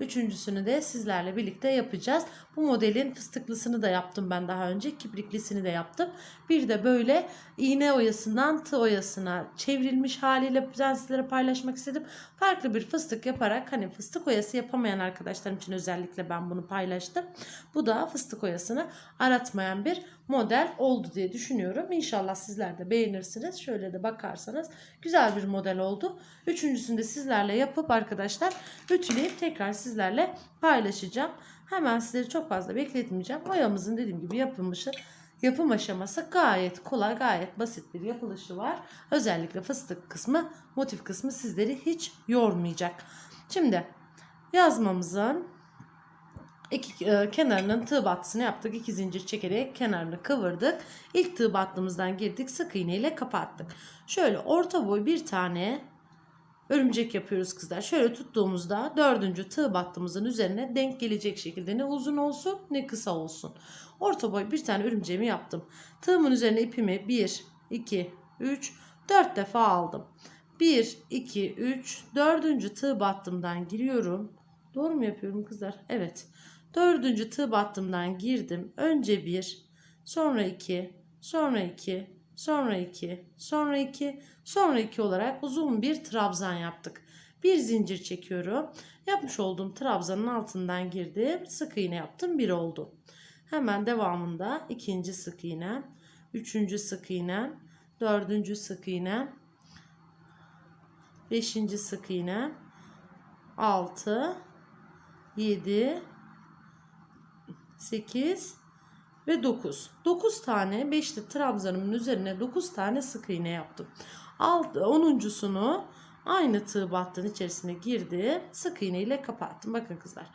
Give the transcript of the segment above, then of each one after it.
Üçüncüsünü de sizlerle birlikte yapacağız. Bu modelin fıstıklısını da yaptım ben daha önce. Kipriklisini de yaptım. Bir de böyle iğne oyasından tığ oyasına çevrilmiş haliyle ben sizlere paylaşmak istedim. Farklı bir fıstık yaparak hani fıstık oyası yapamayan arkadaşlarım için özellikle ben bunu paylaştım. Bu da fıstık oyasını aratmayan bir model oldu diye düşünüyorum. İnşallah sizler de beğenirsiniz. Şöyle de bakarsanız güzel bir model oldu. Üçüncüsünü de sizlerle yapıp arkadaşlar ütüleyip tekrar sizlerle paylaşacağım. Hemen sizleri çok fazla bekletmeyeceğim. Oyamızın dediğim gibi yapılmışı yapım aşaması gayet kolay, gayet basit bir yapılışı var. Özellikle fıstık kısmı, motif kısmı sizleri hiç yormayacak. Şimdi yazmamızın iki e, kenarının tığ battısını yaptık. İki zincir çekerek kenarını kıvırdık. İlk tığ battığımızdan girdik. Sık iğne ile kapattık. Şöyle orta boy bir tane örümcek yapıyoruz kızlar. Şöyle tuttuğumuzda dördüncü tığ battığımızın üzerine denk gelecek şekilde ne uzun olsun ne kısa olsun. Orta boy bir tane örümceğimi yaptım. Tığımın üzerine ipimi 1, 2, 3, 4 defa aldım. 1, 2, 3, dördüncü tığ battımdan giriyorum. Doğru mu yapıyorum kızlar? Evet. Dördüncü tığ battımdan girdim. Önce bir, sonra iki, sonra iki, sonra iki, sonra iki, sonra iki olarak uzun bir trabzan yaptık. Bir zincir çekiyorum. Yapmış olduğum trabzanın altından girdim. Sık iğne yaptım. Bir oldu. Hemen devamında ikinci sık iğne, üçüncü sık iğne, dördüncü sık iğne, beşinci sık iğne, altı, yedi, 8 ve 9. 9 tane 5'li trabzanımın üzerine 9 tane sık iğne yaptım. Alt, 10'uncusunu aynı tığ battığın içerisine girdi. Sık iğne ile kapattım. Bakın kızlar.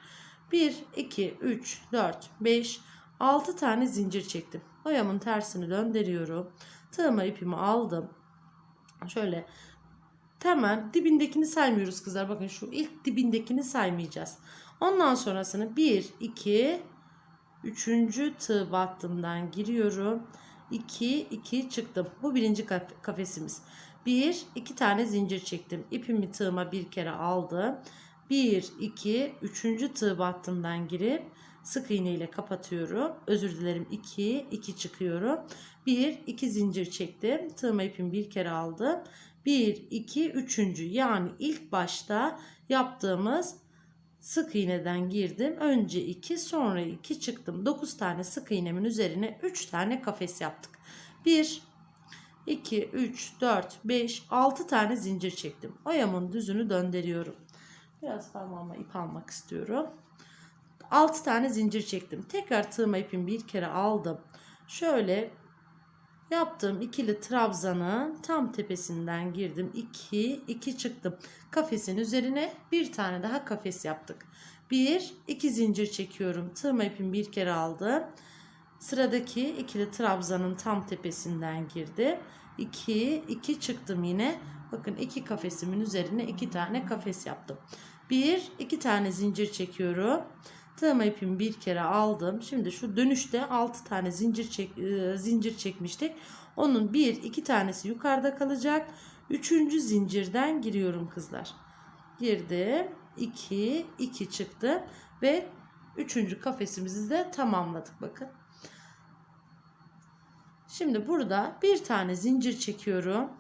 1, 2, 3, 4, 5, 6 tane zincir çektim. Oyamın tersini döndürüyorum. Tığıma ipimi aldım. Şöyle hemen dibindekini saymıyoruz kızlar. Bakın şu ilk dibindekini saymayacağız. Ondan sonrasını 1, 2, Üçüncü tığ battımdan giriyorum. 2 2 çıktım. Bu birinci kafesimiz. 1 2 tane zincir çektim. İpimi tığıma bir kere aldım. 1 2 üçüncü tığ battımdan girip sık iğne ile kapatıyorum. Özür dilerim 2 2 çıkıyorum. 1 2 zincir çektim. Tığıma ipimi bir kere aldım. 1 2 üçüncü yani ilk başta yaptığımız sık iğneden girdim. Önce 2 sonra 2 çıktım. 9 tane sık iğnemin üzerine 3 tane kafes yaptık. 1 2 3 4 5 6 tane zincir çektim. Oyamın düzünü döndürüyorum. Biraz parmağıma ip almak istiyorum. 6 tane zincir çektim. Tekrar tığıma ipimi bir kere aldım. Şöyle Yaptığım ikili trabzanın tam tepesinden girdim. 2 2 çıktım. Kafesin üzerine bir tane daha kafes yaptık. 1 2 zincir çekiyorum. Tığma ipimi bir kere aldım. Sıradaki ikili trabzanın tam tepesinden girdim. 2 2 çıktım yine. Bakın iki kafesimin üzerine iki tane kafes yaptım. 1 2 tane zincir çekiyorum. Tığma ipimi bir kere aldım. Şimdi şu dönüşte 6 tane zincir çek, e, zincir çekmiştik. Onun bir iki tanesi yukarıda kalacak. Üçüncü zincirden giriyorum kızlar. Girdim. 2 2 çıktı ve üçüncü kafesimizi de tamamladık bakın. Şimdi burada bir tane zincir çekiyorum.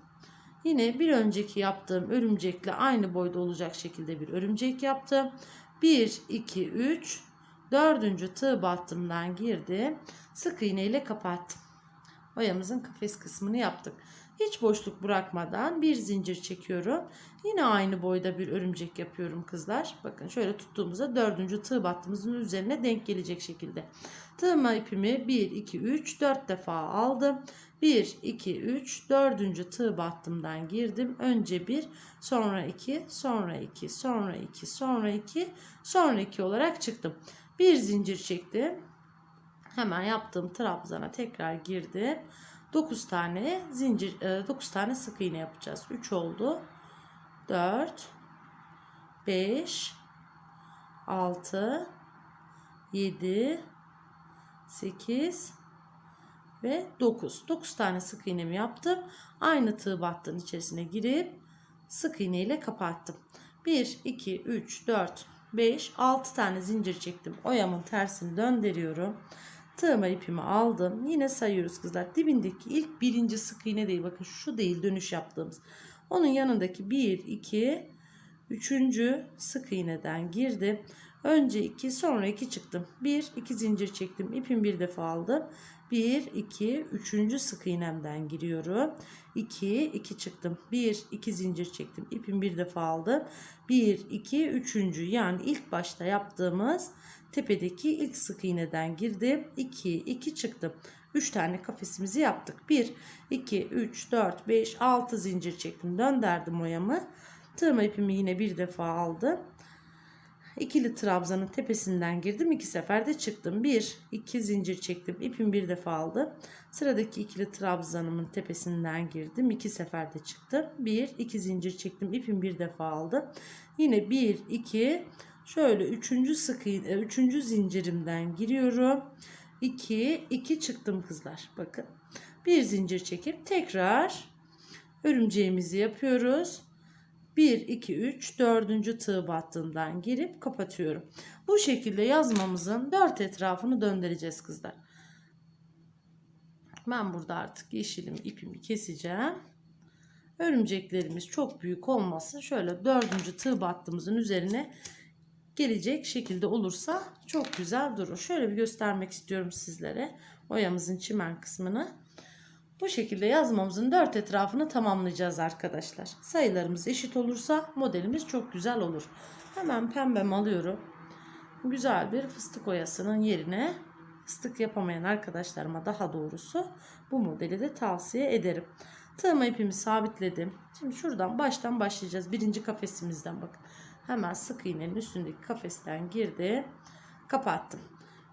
Yine bir önceki yaptığım örümcekle aynı boyda olacak şekilde bir örümcek yaptım. 1 2 3 dördüncü tığ battımdan girdim. Sık iğne ile kapattım. Oyamızın kafes kısmını yaptık. Hiç boşluk bırakmadan bir zincir çekiyorum. Yine aynı boyda bir örümcek yapıyorum kızlar. Bakın şöyle tuttuğumuzda dördüncü tığ battığımızın üzerine denk gelecek şekilde. Tığıma ipimi 1, 2, 3, 4 defa aldım. 1, 2, 3, dördüncü tığ battımdan girdim. Önce 1, sonra 2, sonra 2, sonra 2, sonra 2, sonra 2 olarak çıktım. Bir zincir çektim. Hemen yaptığım trabzana tekrar girdim. 9 tane zincir 9 e, tane sık iğne yapacağız. 3 oldu. 4 5 6 7 8 ve 9. 9 tane sık iğnemi yaptım. Aynı tığ battığın içerisine girip sık iğne ile kapattım. 1 2 3 4 5, 6 tane zincir çektim. Oyamın tersini döndürüyorum. Tığıma ipimi aldım. Yine sayıyoruz kızlar. Dibindeki ilk birinci sık iğne değil. Bakın şu değil dönüş yaptığımız. Onun yanındaki 1, 2, üçüncü sık iğneden girdim. Önce 2 sonra 2 çıktım. 1, 2 zincir çektim. İpimi bir defa aldım. 1, 2, 3. sık iğnemden giriyorum. 2, 2 çıktım. 1, 2 zincir çektim. İpimi bir defa aldım. 1, 2, 3. yani ilk başta yaptığımız tepedeki ilk sık iğneden girdim. 2, 2 çıktım. 3 tane kafesimizi yaptık. 1, 2, 3, 4, 5, 6 zincir çektim. Döndürdüm oyamı. Tığma ipimi yine bir defa aldım. İkili trabzanın tepesinden girdim. iki seferde çıktım. Bir, iki zincir çektim. İpimi bir defa aldım. Sıradaki ikili trabzanımın tepesinden girdim. iki seferde çıktım. Bir, iki zincir çektim. İpimi bir defa aldım. Yine bir, iki, şöyle üçüncü sık iğne, üçüncü zincirimden giriyorum. 2 2 çıktım kızlar. Bakın. Bir zincir çekip tekrar örümceğimizi yapıyoruz. 1 2 3 4. tığ battığından girip kapatıyorum. Bu şekilde yazmamızın 4 etrafını döndüreceğiz kızlar. Ben burada artık yeşilim ipimi keseceğim. Örümceklerimiz çok büyük olmasın. Şöyle dördüncü tığ battığımızın üzerine gelecek şekilde olursa çok güzel durur. Şöyle bir göstermek istiyorum sizlere. Oyamızın çimen kısmını. Bu şekilde yazmamızın dört etrafını tamamlayacağız arkadaşlar. Sayılarımız eşit olursa modelimiz çok güzel olur. Hemen pembem alıyorum. Güzel bir fıstık oyasının yerine fıstık yapamayan arkadaşlarıma daha doğrusu bu modeli de tavsiye ederim. Tığıma ipimi sabitledim. Şimdi şuradan baştan başlayacağız. Birinci kafesimizden bakın. Hemen sık iğnenin üstündeki kafesten girdim. Kapattım.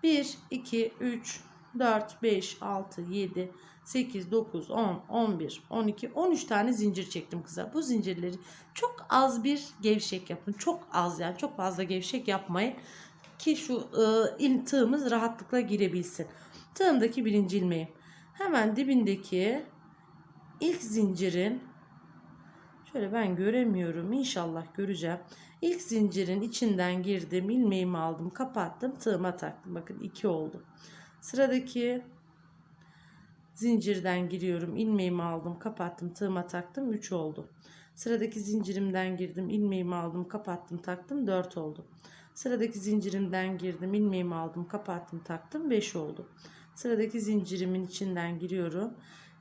1, 2, 3, 4, 5, 6, 7, 8, 9, 10, 11, 12, 13 tane zincir çektim kıza. Bu zincirleri çok az bir gevşek yapın. Çok az yani çok fazla gevşek yapmayın. Ki şu e, tığımız rahatlıkla girebilsin. Tığımdaki birinci ilmeğim. Hemen dibindeki ilk zincirin şöyle ben göremiyorum. İnşallah göreceğim. İlk zincirin içinden girdim. ilmeğimi aldım. Kapattım. Tığıma taktım. Bakın 2 oldu. Sıradaki zincirden giriyorum. ilmeğimi aldım. Kapattım. Tığıma taktım. 3 oldu. Sıradaki zincirimden girdim. ilmeğimi aldım. Kapattım. Taktım. 4 oldu. Sıradaki zincirimden girdim. ilmeğimi aldım. Kapattım. Taktım. 5 oldu. Sıradaki zincirimin içinden giriyorum.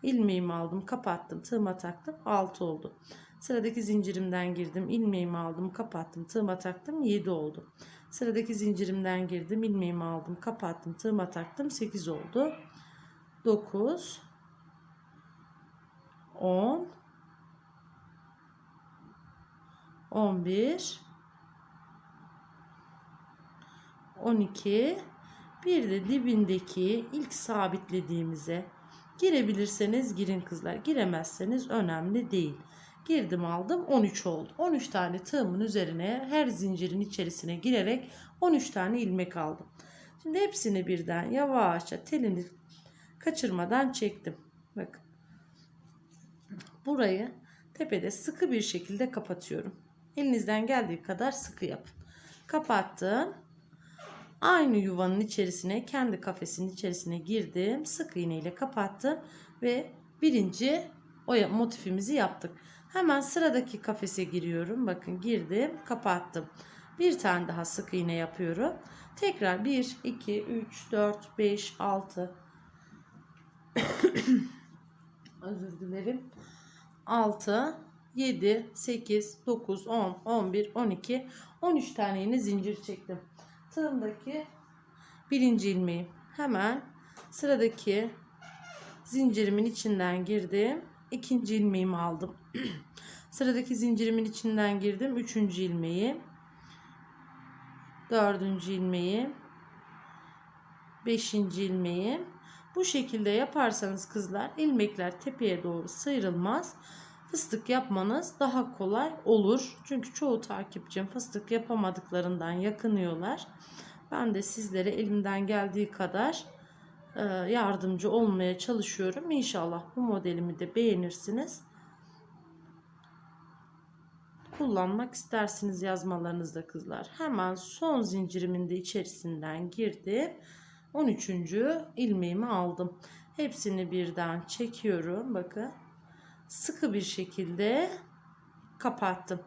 ilmeğimi aldım. Kapattım. Tığıma taktım. 6 oldu. Sıradaki zincirimden girdim. ilmeğimi aldım. Kapattım. Tığıma taktım. 7 oldu. Sıradaki zincirimden girdim. ilmeğimi aldım. Kapattım. Tığıma taktım. 8 oldu. 9 10 11 12 bir de dibindeki ilk sabitlediğimize girebilirseniz girin kızlar. Giremezseniz önemli değil. Girdim aldım 13 oldu. 13 tane tığımın üzerine her zincirin içerisine girerek 13 tane ilmek aldım. Şimdi hepsini birden yavaşça telini kaçırmadan çektim. Bakın. Burayı tepede sıkı bir şekilde kapatıyorum. Elinizden geldiği kadar sıkı yapın. Kapattım. Aynı yuvanın içerisine kendi kafesinin içerisine girdim. Sık iğne ile kapattım ve birinci oya motifimizi yaptık. Hemen sıradaki kafese giriyorum. Bakın girdim, kapattım. Bir tane daha sık iğne yapıyorum. Tekrar 1 2 3 4 5 6 Özür dilerim. 6 7 8 9 10 11 12 13 tane yine zincir çektim. Tığımdaki birinci ilmeği hemen sıradaki zincirimin içinden girdim. İkinci ilmeğimi aldım. sıradaki zincirimin içinden girdim. Üçüncü ilmeği. Dördüncü ilmeği. Beşinci ilmeği. Bu şekilde yaparsanız kızlar ilmekler tepeye doğru sıyrılmaz. Fıstık yapmanız daha kolay olur. Çünkü çoğu takipçim fıstık yapamadıklarından yakınıyorlar. Ben de sizlere elimden geldiği kadar yardımcı olmaya çalışıyorum. İnşallah bu modelimi de beğenirsiniz. kullanmak istersiniz yazmalarınızda kızlar. Hemen son zincirimin de içerisinden girdim. 13. ilmeğimi aldım. Hepsini birden çekiyorum. Bakın. Sıkı bir şekilde kapattım.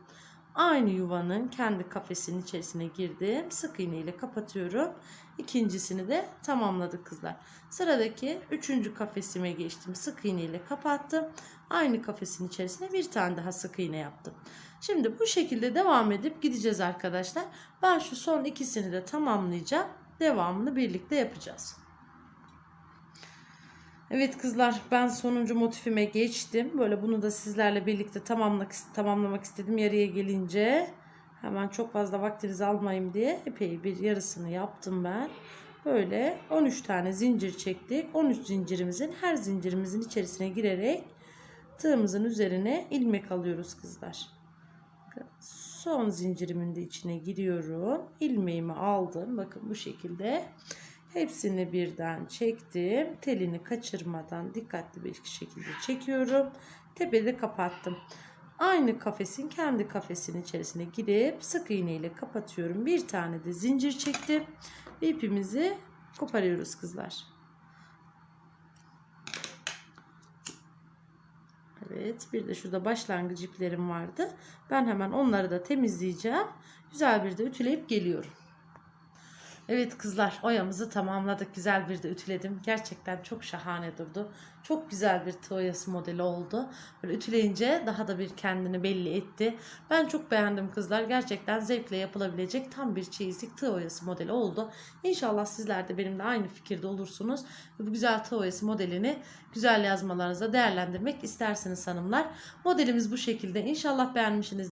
Aynı yuvanın kendi kafesinin içerisine girdim. Sık iğne ile kapatıyorum. İkincisini de tamamladık kızlar. Sıradaki üçüncü kafesime geçtim. Sık iğne ile kapattım. Aynı kafesin içerisine bir tane daha sık iğne yaptım. Şimdi bu şekilde devam edip gideceğiz arkadaşlar. Ben şu son ikisini de tamamlayacağım. Devamını birlikte yapacağız. Evet kızlar ben sonuncu motifime geçtim. Böyle bunu da sizlerle birlikte tamamlamak, tamamlamak istedim yarıya gelince. Hemen çok fazla vaktinizi almayayım diye epey bir yarısını yaptım ben. Böyle 13 tane zincir çektik. 13 zincirimizin her zincirimizin içerisine girerek tığımızın üzerine ilmek alıyoruz kızlar. Son zincirimin de içine giriyorum. İlmeğimi aldım. Bakın bu şekilde. Hepsini birden çektim. Telini kaçırmadan dikkatli bir şekilde çekiyorum. Tepede kapattım. Aynı kafesin kendi kafesinin içerisine girip sık iğne ile kapatıyorum. Bir tane de zincir çektim. İpimizi koparıyoruz kızlar. Evet bir de şurada başlangıç iplerim vardı. Ben hemen onları da temizleyeceğim. Güzel bir de ütüleyip geliyorum. Evet kızlar oyamızı tamamladık. Güzel bir de ütüledim. Gerçekten çok şahane durdu. Çok güzel bir tığ oyası modeli oldu. Böyle ütüleyince daha da bir kendini belli etti. Ben çok beğendim kızlar. Gerçekten zevkle yapılabilecek tam bir çeyizlik tığ oyası modeli oldu. İnşallah sizler de benimle aynı fikirde olursunuz. Bu güzel tığ oyası modelini güzel yazmalarınızda değerlendirmek istersiniz hanımlar. Modelimiz bu şekilde. İnşallah beğenmişsiniz.